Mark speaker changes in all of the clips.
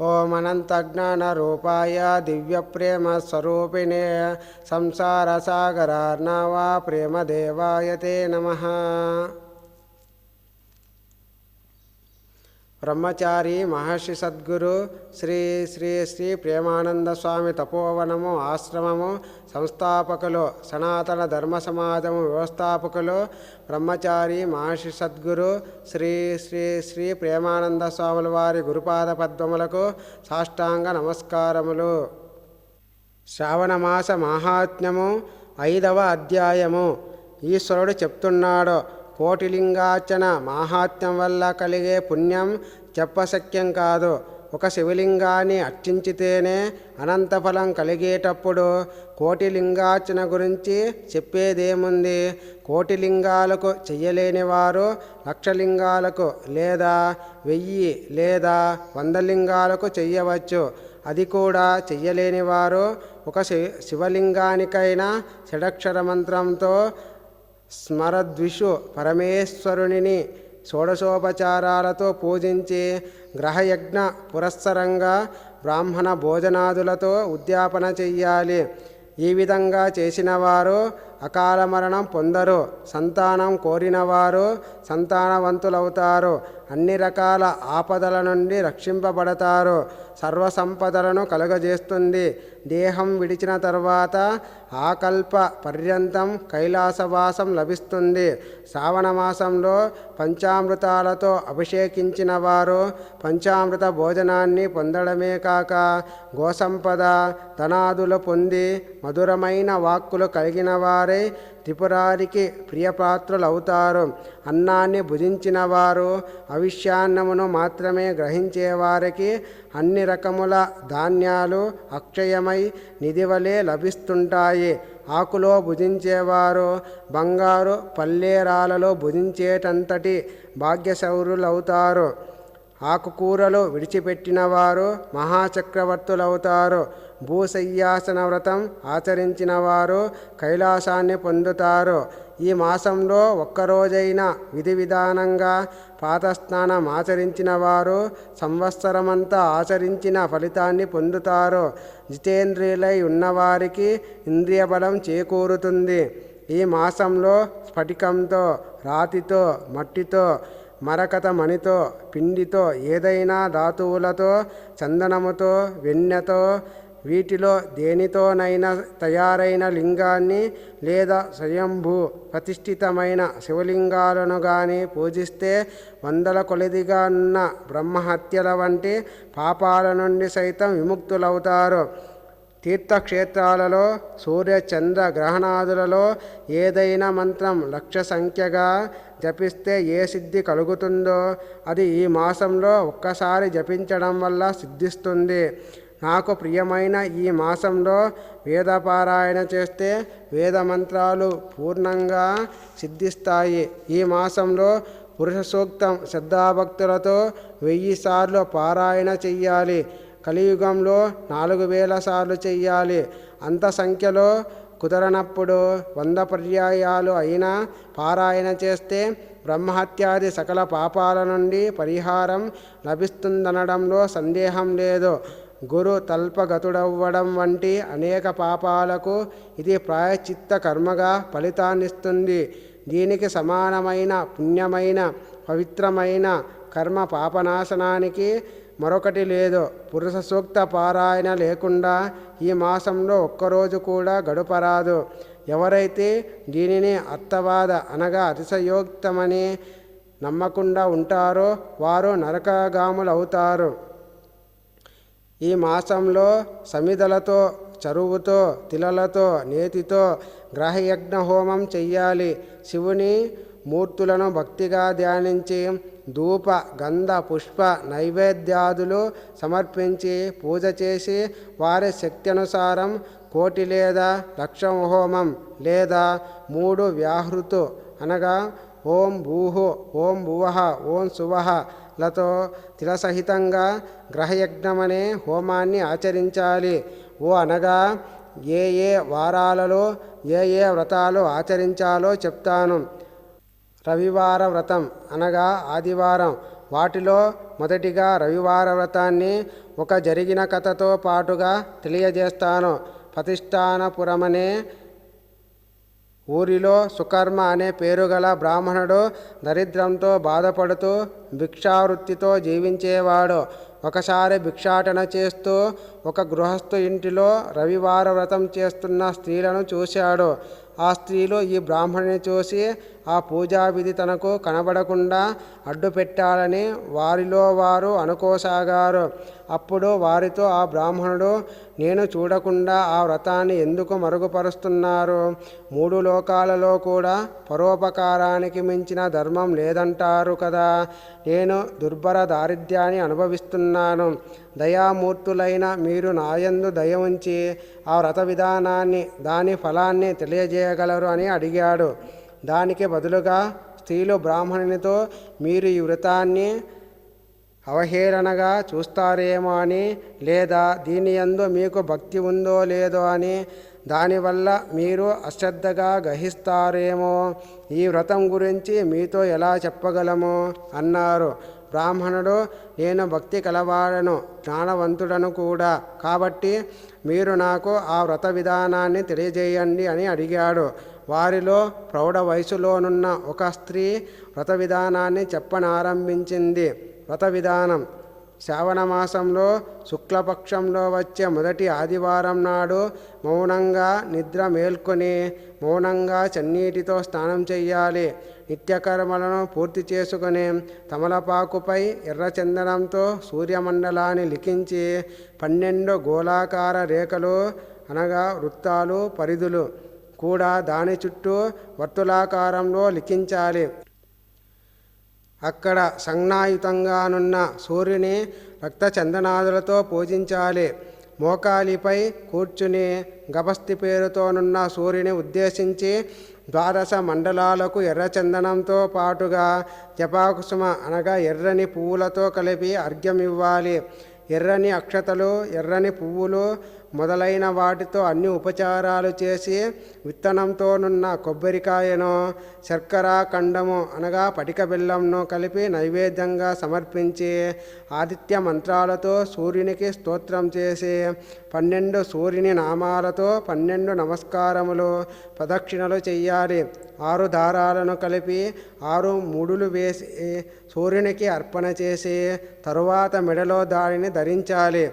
Speaker 1: ఓం అనంతజ్ఞానరూపాయ దివ్యప్రేమస్వరూపిణే సంసారసాగరార్ణవా ప్రేమదేవాయ తే నమః బ్రహ్మచారి మహర్షి సద్గురు శ్రీ శ్రీ శ్రీ ప్రేమానంద స్వామి తపోవనము ఆశ్రమము సంస్థాపకులు సనాతన ధర్మ సమాజము వ్యవస్థాపకులు బ్రహ్మచారి మహర్షి సద్గురు శ్రీ శ్రీ శ్రీ ప్రేమానంద స్వాముల వారి గురుపాద పద్మములకు సాష్టాంగ నమస్కారములు. శ్రావణమాస మాహాత్మ్యము ఐదవ అధ్యాయము. ఈశ్వరుడు చెప్తున్నాడు కోటిలింగార్చన మాహాత్మ్యం వల్ల కలిగే పుణ్యం చెప్పశక్యం కాదు. ఒక శివలింగాన్ని అర్చించితేనే అనంతఫలం కలిగేటప్పుడు కోటిలింగార్చన గురించి చెప్పేదేముంది? కోటిలింగాలకు చెయ్యలేని వారు లక్షలింగాలకు లేదా వెయ్యి లేదా వంద లింగాలకు చెయ్యవచ్చు. అది కూడా చెయ్యలేని వారు ఒక శివ శివలింగానికైనా షడక్షర మంత్రంతో స్మరద్విషు పరమేశ్వరునిని షోడశోపచారాలతో పూజించి గ్రహయజ్ఞ పురస్సరంగా బ్రాహ్మణ భోజనాదులతో ఉద్యాపన చెయ్యాలి. ఈ విధంగా చేసిన వారు అకాల మరణం పొందరు. సంతానం కోరినవారు సంతానవంతులవుతారు. అన్ని రకాల ఆపదల నుండి రక్షింపబడతారు. సర్వసంపదలను కలుగజేస్తుంది. దేహం విడిచిన తర్వాత ఆకల్ప పర్యంతం కైలాసవాసం లభిస్తుంది. శ్రావణ మాసంలో పంచామృతాలతో అభిషేకించిన వారు పంచామృత భోజనాన్ని పొందడమే కాక గోసంపద ధనాదులు పొంది మధురమైన వాక్కులు కలిగిన వారే త్రిపురారికి ప్రియపాత్రులవుతారు. అన్నాన్ని భుజించిన వారు అవిష్యాన్నమును మాత్రమే గ్రహించేవారికి అన్ని రకముల ధాన్యాలు అక్షయమై నిధివలే లభిస్తుంటాయి. ఆకులో భుజించేవారు బంగారు పల్లేరాలలో భుజించేటంతటి భాగ్యశౌరులవుతారు. ఆకుకూరలు విడిచిపెట్టిన వారు మహాచక్రవర్తులవుతారు. భూసయ్యాసన వ్రతం ఆచరించిన వారు కైలాసాన్ని పొందుతారు. ఈ మాసంలో ఒక్కరోజైన విధి విధానంగా పాతస్నానం ఆచరించిన వారు సంవత్సరమంతా ఆచరించిన ఫలితాన్ని పొందుతారు. జితేంద్రియులై ఉన్నవారికి ఇంద్రియ బలం చేకూరుతుంది. ఈ మాసంలో స్ఫటికంతో రాతితో మట్టితో మరకత మణితో పిండితో ఏదైనా ధాతువులతో చందనముతో వెన్నెతో వీటిలో దేనితోనైనా తయారైన లింగాన్ని లేదా స్వయంభూ ప్రతిష్ఠితమైన శివలింగాలను కానీ పూజిస్తే వందల కొలదిగా ఉన్న బ్రహ్మహత్యల వంటి పాపాల నుండి సైతం విముక్తులవుతారు. తీర్థక్షేత్రాలలో సూర్య చంద్ర గ్రహణాదులలో ఏదైనా మంత్రం లక్ష సంఖ్యగా జపిస్తే ఏ సిద్ధి కలుగుతుందో అది ఈ మాసంలో ఒక్కసారి జపించడం వల్ల సిద్ధిస్తుంది. నాకు ప్రియమైన ఈ మాసంలో వేదపారాయణ చేస్తే వేద మంత్రాలు పూర్ణంగా సిద్ధిస్తాయి. ఈ మాసంలో పురుష సూక్తం శ్రద్ధాభక్తులతో వెయ్యి సార్లు పారాయణ చెయ్యాలి. కలియుగంలో నాలుగు వేల సార్లు చెయ్యాలి. అంత సంఖ్యలో కుదరనప్పుడు వంద పర్యాయాలు అయినా పారాయణ చేస్తే బ్రహ్మహత్యాది సకల పాపాల నుండి పరిహారం లభిస్తుందనడంలో సందేహం లేదు. గురు తల్పగతుడవ్వడం వంటి అనేక పాపాలకు ఇది ప్రాయచిత్త కర్మగా ఫలితాన్నిస్తుంది. దీనికి సమానమైన పుణ్యమైన పవిత్రమైన కర్మ పాపనాశనానికి మరొకటి లేదు. పురుష సూక్త పారాయణ లేకుండా ఈ మాసంలో ఒక్కరోజు కూడా గడుపరాదు. ఎవరైతే దీనిని అత్తవాద అనగా అతిశయోక్తమని నమ్మకుండా ఉంటారో వారు నరకగాములవుతారు. ఈ మాసంలో సమిదలతో చరువుతో తిలలతో నేతితో గ్రహయజ్ఞ హోమం చెయ్యాలి. శివుని మూర్తులను భక్తిగా ధ్యానించి ధూప గంధ పుష్ప నైవేద్యాదులు సమర్పించి పూజ చేసి వారి శక్తి అనుసారం కోటి లేదా లక్షం హోమం లేదా మూడు వ్యాహృతు అనగా ఓం భూహు ఓం భువహ ఓం శువహ లతో తిలసహితంగా గ్రహయజ్ఞమనే హోమాన్ని ఆచరించాలి. ఓ అనగా ఏ ఏ వారాలలో ఏ ఏ వ్రతాలు ఆచరించాలో చెప్తాను. రవివార వ్రతం అనగా ఆదివారం. వాటిలో మొదటిగా రవివార వ్రతాన్ని ఒక జరిగిన కథతో పాటుగా తెలియజేస్తాను. ప్రతిష్టానపురమనే ఊరిలో సుకర్మ అనే పేరుగల బ్రాహ్మణుడు దరిద్రంతో బాధపడుతూ భిక్షావృత్తితో జీవించేవాడు. ఒకసారి భిక్షాటన చేస్తూ ఒక గృహస్థు ఇంటిలో రవివార వ్రతం చేస్తున్న స్త్రీలను చూశాడు. ఆ స్త్రీలు ఈ బ్రాహ్మణుని చూసి ఆ పూజా విధి తనకు కనబడకుండా అడ్డు పెట్టాలని వారిలో వారు అనుకోసాగారు. అప్పుడు వారితో ఆ బ్రాహ్మణుడు నేను చూడకుండా ఆ వ్రతాన్ని ఎందుకు మరుగుపరుస్తున్నారు? మూడు లోకాలలో కూడా పరోపకారానికి మించిన ధర్మం లేదంటారు కదా. నేను దుర్భర దారిద్ర్యాన్ని అనుభవిస్తున్నాను. దయామూర్తులైన మీరు నాయందు దయ ఉంచి ఆ వ్రత విధానాన్ని దాని ఫలాన్ని తెలియజేయగలరు అని అడిగాడు. దానికి బదులుగా స్త్రీలు బ్రాహ్మణునితో మీరు ఈ వ్రతాన్ని అవహేళనగా చూస్తారేమో అని లేదా దీని ఎందు మీకు భక్తి ఉందో లేదో అని దానివల్ల మీరు అశ్రద్ధగా గ్రహిస్తారేమో. ఈ వ్రతం గురించి మీతో ఎలా చెప్పగలము? అన్నారు. బ్రాహ్మణుడు నేను భక్తి కలవాడను జ్ఞానవంతుడను కూడా. కాబట్టి మీరు నాకు ఆ వ్రత విధానాన్ని తెలియజేయండి అని అడిగాడు. వారిలో ప్రౌఢ వయసులోనున్న ఒక స్త్రీ వ్రత విధానాన్ని చెప్పనారంభించింది. వ్రత విధానం శ్రావణ మాసంలో శుక్లపక్షంలో వచ్చే మొదటి ఆదివారం నాడు మౌనంగా నిద్ర మేల్కొని మౌనంగా చన్నీటితో స్నానం చేయాలి నిత్యకర్మలను పూర్తి చేసుకుని తమలపాకుపై ఎర్రచందనంతో సూర్యమండలాన్ని లిఖించి పన్నెండు గోళాకార రేఖలు అనగా వృత్తాలు పరిధులు కూడా దాని చుట్టూ వర్తులాకారంలో లిఖించాలి. అక్కడ సంజ్ఞాయుతంగానున్న సూర్యుని రక్తచందనాదులతో పూజించాలి. మోకాలిపై కూర్చుని గభస్తి పేరుతోనున్న సూర్యుని ఉద్దేశించి ద్వాదశ మండలాలకు ఎర్రచందనంతో పాటుగా జపాకుసుమ అనగా ఎర్రని పువ్వులతో కలిపి అర్ఘ్యం ఇవ్వాలి ఎర్రని అక్షతలు ఎర్రని పువ్వులు మొదలైన వాటితో అన్ని ఉపచారాలు చేసి విత్తనంతోనున్న కొబ్బరికాయను శర్కర ఖండము అనగా పటిక బెల్లంను కలిపి నైవేద్యంగా సమర్పించి ఆదిత్య మంత్రాలతో సూర్యునికి స్తోత్రం చేసి పన్నెండు సూర్యుని నామాలతో పన్నెండు నమస్కారములు ప్రదక్షిణలు చెయ్యాలి. ఆరు దారాలను కలిపి ఆరు ముడులు వేసి సూర్యునికి అర్పణ చేసి తరువాత మెడలో దానిని ధరించాలి.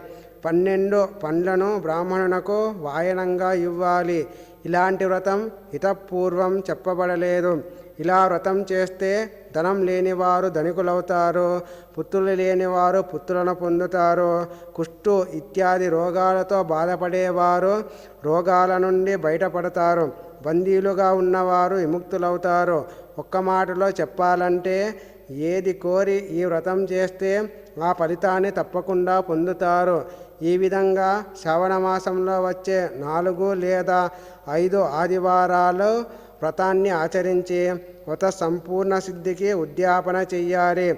Speaker 1: పన్నెండు పండ్లను బ్రాహ్మణునకు వాయనంగా ఇవ్వాలి. ఇలాంటి వ్రతం హితపూర్వం చెప్పబడలేదు. ఇలా వ్రతం చేస్తే ధనం లేనివారు ధనికులవుతారు. పుత్రులు లేనివారు పుత్రులను పొందుతారు. కుష్టు ఇత్యాది రోగాలతో బాధపడేవారు రోగాల నుండి బయటపడతారు. బందీలుగా ఉన్నవారు విముక్తులవుతారు. ఒక్క మాటలో చెప్పాలంటే ఏది కోరి ఈ వ్రతం చేస్తే ఆ ఫలితాన్ని తప్పకుండా పొందుతారు. ఈ విధంగా శ్రవణ మాసంలో వచ్చే నాలుగు లేదా ఐదు ఆదివారాలు వ్రతాన్ని ఆచరించి వ్రత సంపూర్ణ సిద్ధికి ఉద్యాపన చెయ్యాలి.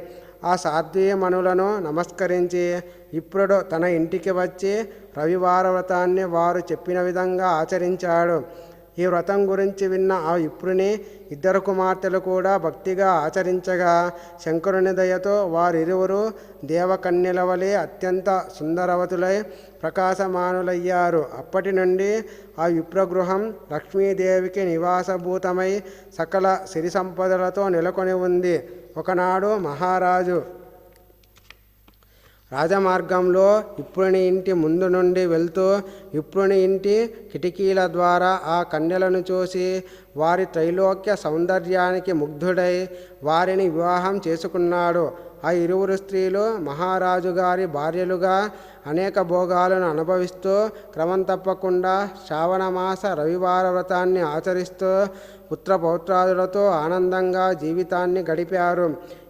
Speaker 1: ఆ సాధ్వీయమణులను నమస్కరించి ఇప్పుడు తన ఇంటికి వచ్చి రవివార వ్రతాన్ని వారు చెప్పిన విధంగా ఆచరించాడు. ఈ వ్రతం గురించి విన్న ఆ విప్రుని ఇద్దరు కుమార్తెలు కూడా భక్తిగా ఆచరించగా శంకరుని దయతో వారిరువురు దేవకన్యల వలె అత్యంత సుందరవతులై ప్రకాశమానులయ్యారు. అప్పటి నుండి ఆ విప్రగృహం లక్ష్మీదేవికి నివాసభూతమై సకల సిరి సంపదలతో నెలకొని ఉంది. ఒకనాడు మహారాజు రాజమార్గంలో ఇప్పుని ఇంటి ముందు నుండి వెళ్తూ ఇప్పుని ఇంటి కిటికీల ద్వారా ఆ కన్యలను చూసి వారి త్రైలోక్య సౌందర్యానికి ముగ్ధుడై వారిని వివాహం చేసుకున్నాడు. ఆ ఇరువురు స్త్రీలు మహారాజు గారి భార్యలుగా అనేక భోగాలను అనుభవిస్తూ క్రమం తప్పకుండా శ్రావణమాస రవివార వ్రతాన్ని ఆచరిస్తూ పుత్రపౌత్రాదులతో ఆనందంగా జీవితాన్ని గడిపారు.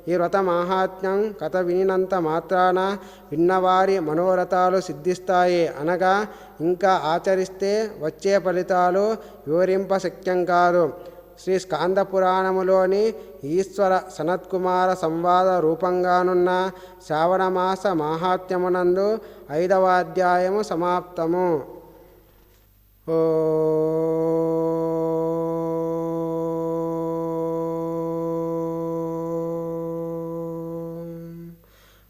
Speaker 1: ఈ వ్రత మాహాత్మ్యం కథ వినినంత మాత్రాన విన్నవారి మనోరథాలు సిద్ధిస్తాయి అనగా ఇంకా ఆచరిస్తే వచ్చే ఫలితాలు వివరింపశక్యం కాదు. శ్రీ స్కాంద పురాణములోని ఈశ్వర సనత్కుమార సంవాద రూపంగానున్న శ్రావణమాస మాహాత్మ్యమునందు ఐదవ అధ్యాయము సమాప్తము. ఓ